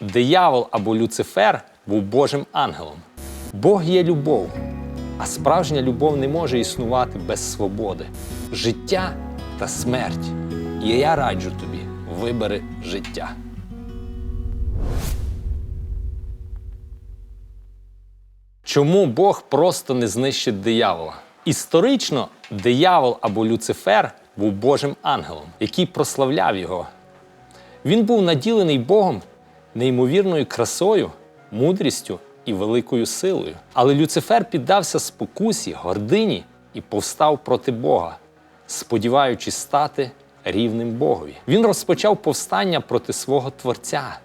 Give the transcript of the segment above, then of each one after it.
диявол або Люцифер був Божим ангелом. Бог є любов, а справжня любов не може існувати без свободи, життя та смерть. І я раджу тобі, вибери життя. Чому Бог просто не знищить диявола? Історично диявол або Люцифер був Божим ангелом, який прославляв його. Він був наділений Богом неймовірною красою, мудрістю і великою силою. Але Люцифер піддався спокусі, гордині і повстав проти Бога, сподіваючись стати рівним Богові. Він розпочав повстання проти свого Творця,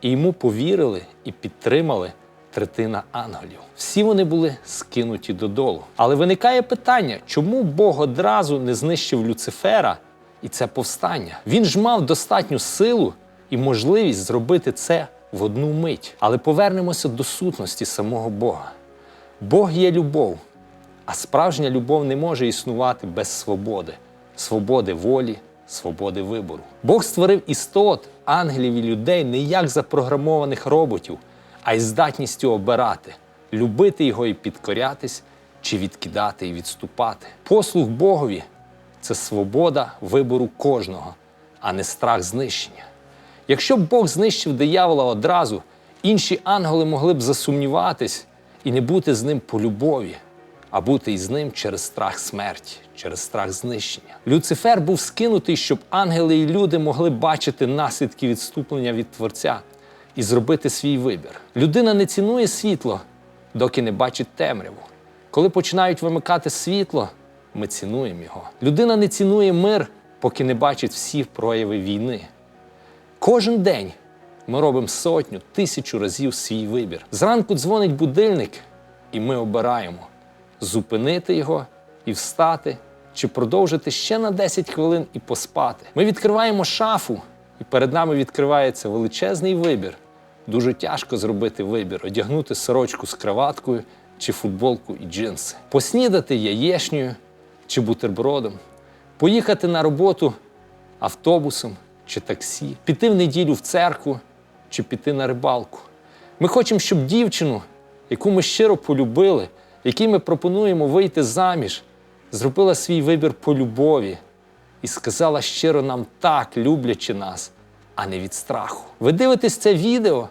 і йому повірили і підтримали третина ангелів. Всі вони були скинуті додолу. Але виникає питання, чому Бог одразу не знищив Люцифера і це повстання? Він ж мав достатню силу і можливість зробити це в одну мить. Але повернемося до сутності самого Бога. Бог є любов, а справжня любов не може існувати без свободи, свободи волі, свободи вибору. Бог створив істот, ангелів і людей не як запрограмованих роботів, а й здатністю обирати, любити його і підкорятись, чи відкидати і відступати. Послуг Богові це свобода вибору кожного, а не страх знищення. Якщо б Бог знищив диявола одразу, інші ангели могли б засумніватись і не бути з ним по любові, а бути із ним через страх смерті, через страх знищення. Люцифер був скинутий, щоб ангели і люди могли бачити наслідки відступлення від Творця і зробити свій вибір. Людина не цінує світло, доки не бачить темряву. Коли починають вимикати світло, ми цінуємо його. Людина не цінує мир, поки не бачить всі прояви війни. Кожен день ми робимо сотню, тисячу разів свій вибір. Зранку дзвонить будильник, і ми обираємо зупинити його і встати, чи продовжити ще на 10 хвилин і поспати. Ми відкриваємо шафу, і перед нами відкривається величезний вибір. Дуже тяжко зробити вибір, одягнути сорочку з краваткою чи футболку і джинси, поснідати яєшнею чи бутербродом, поїхати на роботу автобусом чи таксі, піти в неділю в церкву чи піти на рибалку. Ми хочемо, щоб дівчину, яку ми щиро полюбили, якій ми пропонуємо вийти заміж, зробила свій вибір по любові і сказала щиро нам так, люблячи нас, а не від страху. Ви дивитесь це відео,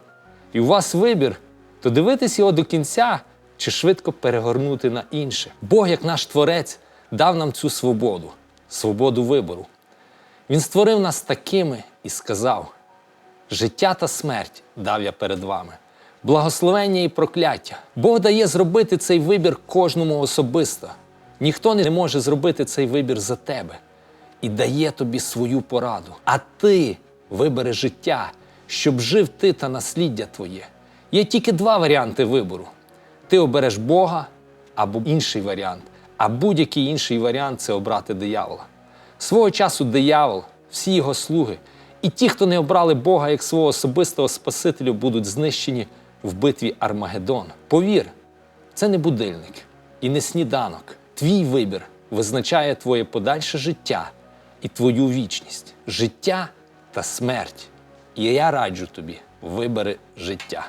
і у вас вибір, то дивитись його до кінця чи швидко перегорнути на інше. Бог, як наш творець, дав нам цю свободу, свободу вибору. Він створив нас такими і сказав: життя та смерть дав я перед вами, благословення і прокляття. Бог дає зробити цей вибір кожному особисто. Ніхто не може зробити цей вибір за тебе і дає тобі свою пораду. А ти вибери життя, щоб жив ти та насліддя твоє. Є тільки два варіанти вибору: ти обереш Бога або інший варіант, а будь-який інший варіант це обрати диявола. Свого часу диявол, всі його слуги, і ті, хто не обрали Бога як свого особистого Спасителя, будуть знищені в битві Армагеддон. Повір, це не будильник і не сніданок. Твій вибір визначає твоє подальше життя і твою вічність, життя та смерть. І я раджу тобі, вибери життя.